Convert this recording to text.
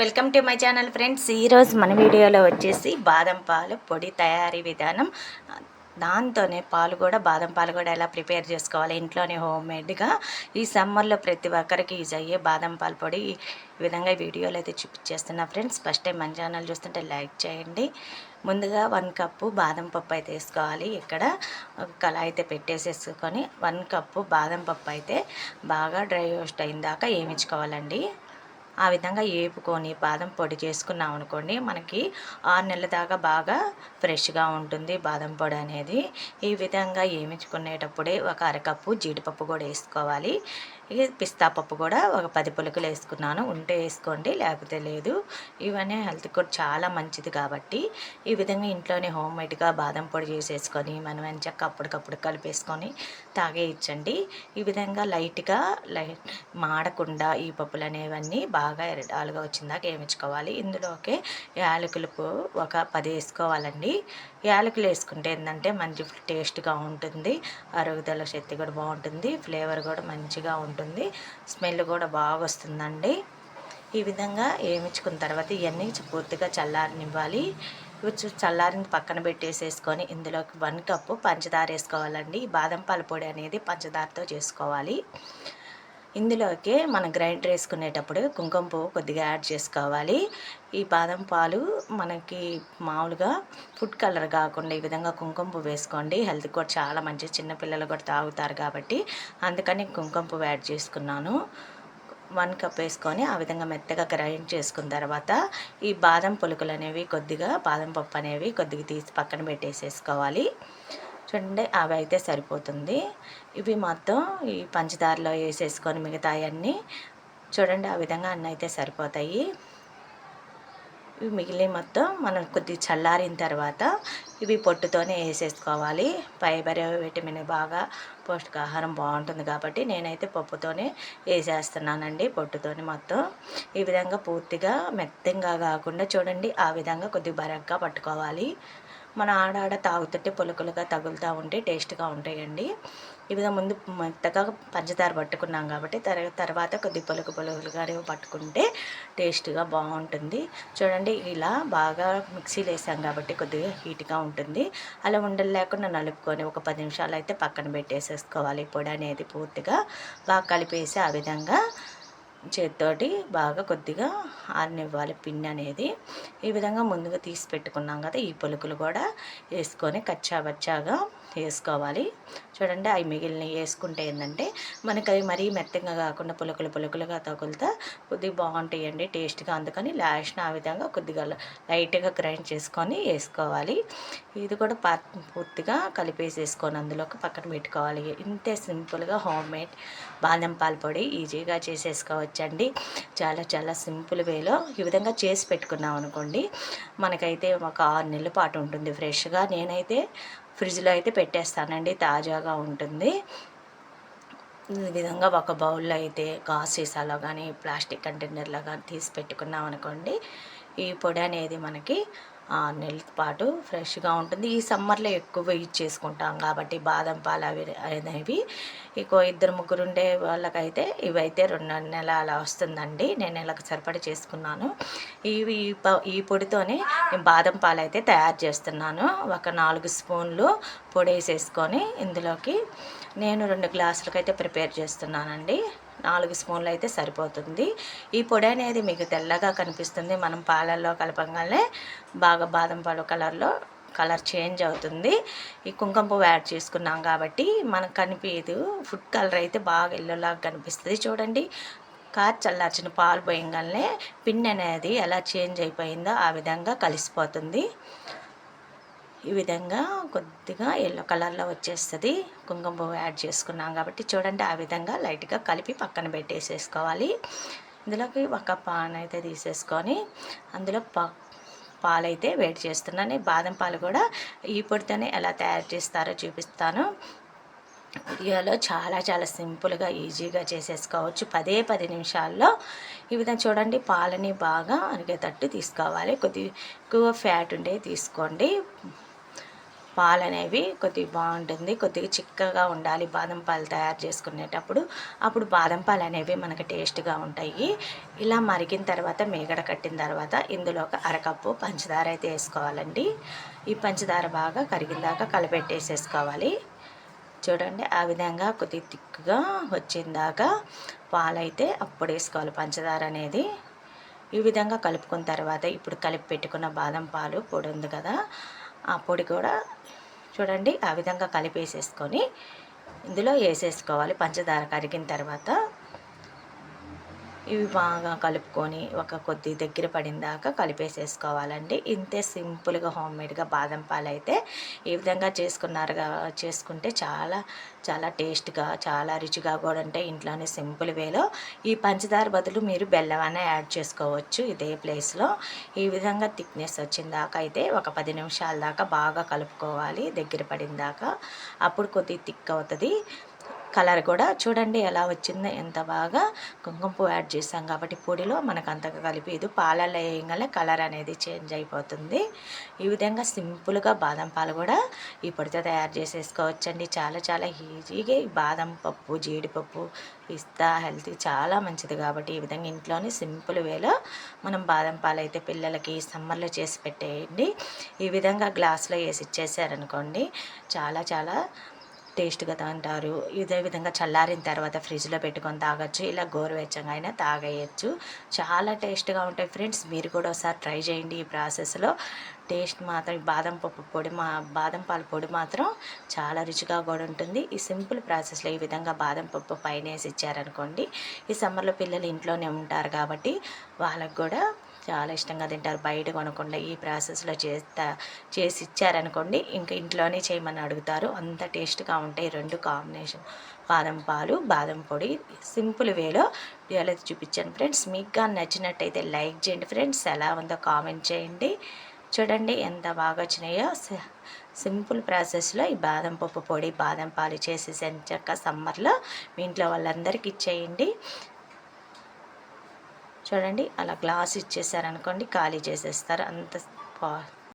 Welcome to my channel friends. ఈరోజు మన వీడియోలో వచ్చేసి బాదం పాలు పొడి తయారీ విధానం. దాంతోనే పాలు కూడా బాదం పాలు కూడా ఎలా ప్రిపేర్ చేసుకోవాలి ఇంట్లోనే హోమ్మేడ్గా ఈ సమ్మర్లో ప్రతి ఒక్కరికి యూజ్ అయ్యే బాదం పాలు పొడి ఈ విధంగా వీడియోలు వీడియోలో అయితే చూపించేస్తున్నా ఫ్రెండ్స్. ఫస్ట్ టైం మన ఛానల్ చూస్తుంటే లైక్ చేయండి. ముందుగా వన్ కప్పు బాదం పప్పు అయితే వేసుకోవాలి. ఇక్కడ ఒక కళాయి అయితే పెట్టేసేసుకొని వన్ కప్పు బాదం పప్పు అయితే బాగా డ్రై రోస్ట్ అయిన దాకా వేయించుకోవాలండి ఆ విధంగా ఏపుకొని బాదం పొడి చేసుకున్నాం అనుకోండి మనకి ఆరు నెలల దాకా బాగా ఫ్రెష్గా ఉంటుంది బాదం పొడి అనేది. ఈ విధంగా ఏమించుకునేటప్పుడే ఒక అరకప్పు జీడిపప్పు కూడా వేసుకోవాలి. ఇక పిస్తా పప్పు కూడా ఒక పది పులుకులు వేసుకున్నాను. ఉంటే వేసుకోండి లేకపోతే లేదు. ఇవన్నీ హెల్త్ కూడా చాలా మంచిది కాబట్టి ఈ విధంగా ఇంట్లోనే హోమ్ మేడ్గా బాదం పొడి చేసేసుకొని మనం ఎంచక్క అప్పటికప్పుడు కలిపేసుకొని తాగేయచ్చండి ఈ విధంగా లైట్గా లైట్ మాడకుండా ఈ పప్పులు అనేవన్నీ బాగా ఎరడాలుగా వచ్చిందాక వేయించుకోవాలి ఇందులోకి యాలకులు ఒక పది వేసుకోవాలండి. యాలకులు వేసుకుంటే ఏంటంటే మంచి టేస్ట్గా ఉంటుంది. అరుగుదల శక్తి కూడా బాగుంటుంది. ఫ్లేవర్ కూడా మంచిగా ఉంటుంది. స్మెల్ కూడా బాగా వస్తుందండి. ఈ విధంగా వేయించుకున్న తర్వాత ఇవన్నీ పూర్తిగా చల్లారనివ్వాలి. చల్లారిని పక్కన పెట్టేసేసుకొని ఇందులోకి వన్ కప్పు పంచదార వేసుకోవాలండి. బాదం పాల పొడి అనేది పంచదారతో చేసుకోవాలి. ఇందులోకి మనం గ్రైండర్ వేసుకునేటప్పుడు కుంకుమ పువ్వు కొద్దిగా యాడ్ చేసుకోవాలి. ఈ బాదం పాలు మనకి మామూలుగా ఫుడ్ కలర్ కాకుండా ఈ విధంగా కుంకుమ పువ్వు వేసుకోండి. హెల్త్ కూడా చాలా మంచిది. చిన్నపిల్లలు కూడా తాగుతారు కాబట్టి అందుకని కుంకుమ పువ్వు యాడ్ చేసుకున్నాను. వన్ కప్ వేసుకొని ఆ విధంగా మెత్తగా గ్రైండ్ చేసుకున్న తర్వాత ఈ బాదం పులుకులు అనేవి కొద్దిగా బాదం పప్పు అనేవి కొద్దిగా తీసి పక్కన పెట్టేసేసుకోవాలి. చూడండి అవి అయితే సరిపోతుంది. ఇవి మొత్తం ఈ పంచదారలో వేసేసుకొని మిగతా అన్నీ చూడండి ఆ విధంగా అన్నీ అయితే సరిపోతాయి. ఇవి మిగిలి మొత్తం మనం కొద్దిగా చల్లారిన తర్వాత ఇవి పొట్టుతోనే వేసేసుకోవాలి. ఫైబర్ విటమిన్ బాగా పౌష్టికాహారం బాగుంటుంది కాబట్టి నేనైతే పప్పుతోనే వేసేస్తున్నానండి పొట్టుతోని మొత్తం. ఈ విధంగా పూర్తిగా మెత్తంగా కాకుండా చూడండి ఆ విధంగా కొద్దిగా బరగ్గా పట్టుకోవాలి. మన ఆడాడ తాగుతుంటే పొలకలుగా తగులుతూ ఉంటే టేస్ట్గా ఉంటాయండి. ఈ విధంగా ముందు మెత్తగా పంచదార పట్టుకున్నాం కాబట్టి తర తర్వాత కొద్ది పులుకు పులుకులుగా పట్టుకుంటే టేస్ట్గా బాగుంటుంది. చూడండి ఇలా బాగా మిక్సీలో వేసాం కాబట్టి కొద్దిగా హీట్గా ఉంటుంది. అలా ఉండలు లేకుండా నలుపుకొని ఒక పది నిమిషాలు అయితే పక్కన పెట్టేసేసుకోవాలి. పొడి అనేది పూర్తిగా బాగా కలిపేసి ఆ విధంగా చేతితోటి బాగా కొద్దిగా ఆరినివ్వాలి పిన్ అనేది. ఈ విధంగా ముందుగా తీసి పెట్టుకున్నాం కదా ఈ పులుకులు కూడా వేసుకొని కచ్చాబచ్చాగా వేసుకోవాలి. చూడండి అవి మిగిలిన వేసుకుంటే ఏంటంటే మనకి అవి మరీ మెత్తగా కాకుండా పులుకులు పులుకులుగా తగులుతా కొద్దిగా బాగుంటాయండి టేస్ట్గా. అందుకని లాస్ట్ ఆ విధంగా కొద్దిగా లైట్గా గ్రైండ్ చేసుకొని వేసుకోవాలి. ఇది కూడా పూర్తిగా కలిపేసేసుకొని అందులోకి పక్కన పెట్టుకోవాలి. ఇంతే సింపుల్గా హోమ్ మేడ్ బాదం పాల పొడి ఈజీగా చేసేసుకోవచ్చు. చేసేసుకోవచ్చండి చాలా చాలా సింపుల్ వేలో ఈ విధంగా చేసి పెట్టుకున్నాం అనుకోండి. మనకైతే ఒక ఆరు నెలల పాటు ఉంటుంది ఫ్రెష్గా. నేనైతే ఫ్రిడ్జ్లో అయితే పెట్టేస్తానండి తాజాగా ఉంటుంది. ఈ విధంగా ఒక బౌల్లో అయితే గాజు సీసాలో కానీ ప్లాస్టిక్ కంటైనర్లో కానీ తీసి పెట్టుకున్నాం అనుకోండి. ఈ పొడి అనేది మనకి నెల పాటు ఫ్రెష్గా ఉంటుంది. ఈ సమ్మర్లో ఎక్కువ యూజ్ చేసుకుంటాం కాబట్టి బాదం పాలు అవి అనేవి. ఇక ఇద్దరు ముగ్గురు ఉండే వాళ్ళకైతే ఇవైతే రెండు నెల అలా వస్తుందండి. నేను నెలకు సరిపడి చేసుకున్నాను. ఇవి ఈ పొడితోనే బాదం పాలు అయితే తయారు చేస్తున్నాను. ఒక నాలుగు స్పూన్లు పొడి వేసేసుకొని ఇందులోకి నేను రెండు గ్లాసులకైతే ప్రిపేర్ చేస్తున్నానండి. నాలుగు స్పూన్లు అయితే సరిపోతుంది. ఈ పొడి అనేది మీకు తెల్లగా కనిపిస్తుంది. మనం పాలల్లో కలపగానే బాగా బాదం పాలు కలర్లో కలర్ చేంజ్ అవుతుంది. ఈ కుంకుమ పువ్వు యాడ్ చేసుకున్నాం కాబట్టి మనకు కనిపించదు. ఫుడ్ కలర్ అయితే బాగా ఎల్లోలాగా కనిపిస్తుంది. చూడండి కార్ చల్లార్చిన పాలు పోయంగానే పిన్ అనేది ఎలా చేంజ్ అయిపోయిందో ఆ విధంగా కలిసిపోతుంది. ఈ విధంగా కొద్దిగా ఎల్లో కలర్లో వచ్చేస్తుంది. కుంకుమ పువ్వు యాడ్ చేసుకున్నాం కాబట్టి చూడండి ఆ విధంగా లైట్గా కలిపి పక్కన పెట్టేసేసుకోవాలి. ఇందులోకి ఒక పాన్ అయితే తీసేసుకొని అందులో పా పాలైతే వేడి చేస్తున్నాను. బాదం పాలు కూడా ఈ పొడితోనే ఎలా తయారు చేస్తారో చూపిస్తాను. వీడియోలో చాలా చాలా సింపుల్గా ఈజీగా చేసేసుకోవచ్చు. పదే పది నిమిషాల్లో ఈ విధంగా చూడండి పాలని బాగా అరిగేటట్టు తీసుకోవాలి. కొద్ది ఎక్కువ ఫ్యాట్ ఉండే తీసుకోండి. పాలు అనేవి కొద్దిగా బాగుంటుంది. కొద్దిగా చిక్కగా ఉండాలి. బాదం పాలు తయారు చేసుకునేటప్పుడు. అప్పుడు బాదం పాలు అనేవి మనకి టేస్ట్గా ఉంటాయి. ఇలా మరిగిన తర్వాత మేగడ కట్టిన తర్వాత ఇందులో ఒక అరకప్పు పంచదార అయితే వేసుకోవాలండి. ఈ పంచదార బాగా కరిగిన దాకా కలిపెట్టేసేసుకోవాలి చూడండి ఆ విధంగా కొద్దిగా తిక్కుగా వచ్చిందాక పాలైతే అప్పుడు వేసుకోవాలి పంచదార అనేది. ఈ విధంగా కలుపుకున్న తర్వాత ఇప్పుడు కలిపి పెట్టుకున్న బాదం పాలు పొడి ఉంది కదా ఆ పొడి కూడా చూడండి ఆ విధంగా కలిపేసేసుకొని ఇందులో వేసేసుకోవాలి పంచదార కరిగిన తర్వాత. ఇవి బాగా కలుపుకొని ఒక కొద్ది దగ్గర పడిన దాకా కలిపేసేసుకోవాలండి. ఇంతే సింపుల్గా హోమ్ మేడ్గా బాదం పాలు అయితే ఈ విధంగా చేసుకున్నారుగా చేసుకుంటే చాలా చాలా టేస్ట్గా చాలా రుచిగా కూడా ఉంటాయి ఇంట్లోనే సింపుల్ వేలో. ఈ పంచదార బదులు మీరు బెల్లం అనే యాడ్ చేసుకోవచ్చు ఇదే ప్లేస్లో. ఈ విధంగా థిక్నెస్ వచ్చిన దాకా అయితే ఒక పది నిమిషాల దాకా బాగా కలుపుకోవాలి దగ్గర పడిన దాకా అప్పుడు కొద్దిగా థిక్ అవుతుంది. కలర్ కూడా చూడండి ఎలా వచ్చిందో ఎంత బాగా కుంకుమ పువ్వు యాడ్ చేసాం కాబట్టి పొడిలో మనకు అంతగా కలిపేది పాలల్లో వేయగానే కలర్ అనేది చేంజ్ అయిపోతుంది. ఈ విధంగా సింపుల్గా బాదం పాలు కూడా ఈ పొడితో తయారు చేసేసుకోవచ్చండి. చాలా చాలా ఈజీగా బాదం పప్పు జీడిపప్పు పిస్తా హెల్త్ చాలా మంచిది కాబట్టి ఈ విధంగా ఇంట్లోనే సింపుల్ వేలో మనం బాదం పాలు అయితే పిల్లలకి సమ్మర్లో చేసి పెట్టేయండి. ఈ విధంగా గ్లాస్లో వేసి ఇచ్చేసారనుకోండి చాలా చాలా టేస్ట్గా అంటారు. ఇదే విధంగా చల్లారిన తర్వాత ఫ్రిడ్జ్లో పెట్టుకొని తాగొచ్చు ఇలా గోరువెచ్చగా అయినా తాగేయచ్చు. చాలా టేస్ట్గా ఉంటాయి ఫ్రెండ్స్. మీరు కూడా ఒకసారి ట్రై చేయండి ఈ ప్రాసెస్లో. టేస్ట్ మాత్రం బాదం పప్పు పొడి మా బాదం పాలు పొడి మాత్రం చాలా రుచిగా కూడా ఉంటుంది. ఈ సింపుల్ ప్రాసెస్లో ఈ విధంగా బాదం పప్పు పైన వేసి ఇచ్చారనుకోండి ఈ సమ్మర్లో పిల్లలు ఇంట్లోనే ఉంటారు కాబట్టి వాళ్ళకు కూడా చాలా ఇష్టంగా తింటారు. బయట కొనకుండా ఈ ప్రాసెస్లో చేస్తా చేసి ఇచ్చారనుకోండి ఇంకా ఇంట్లోనే చేయమని అడుగుతారు. అంత టేస్ట్గా ఉంటాయి రెండు కాంబినేషన్. బాదం పాలు బాదం పొడి సింపుల్ వేలో ఎలా చూపించాను ఫ్రెండ్స్. మీకు కానీ నచ్చినట్టయితే లైక్ చేయండి ఫ్రెండ్స్. ఎలా ఉందో కామెంట్ చేయండి. చూడండి ఎంత బాగా వచ్చినాయో. సింపుల్ ప్రాసెస్లో ఈ బాదం పప్పు పొడి బాదం పాలు చేసేసి చక్క సమ్మర్లో మీ ఇంట్లో వాళ్ళందరికీ ఇచ్చేయండి. చూడండి అలా గ్లాస్ ఇచ్చేసారనుకోండి ఖాళీ చేసేస్తారు. అంత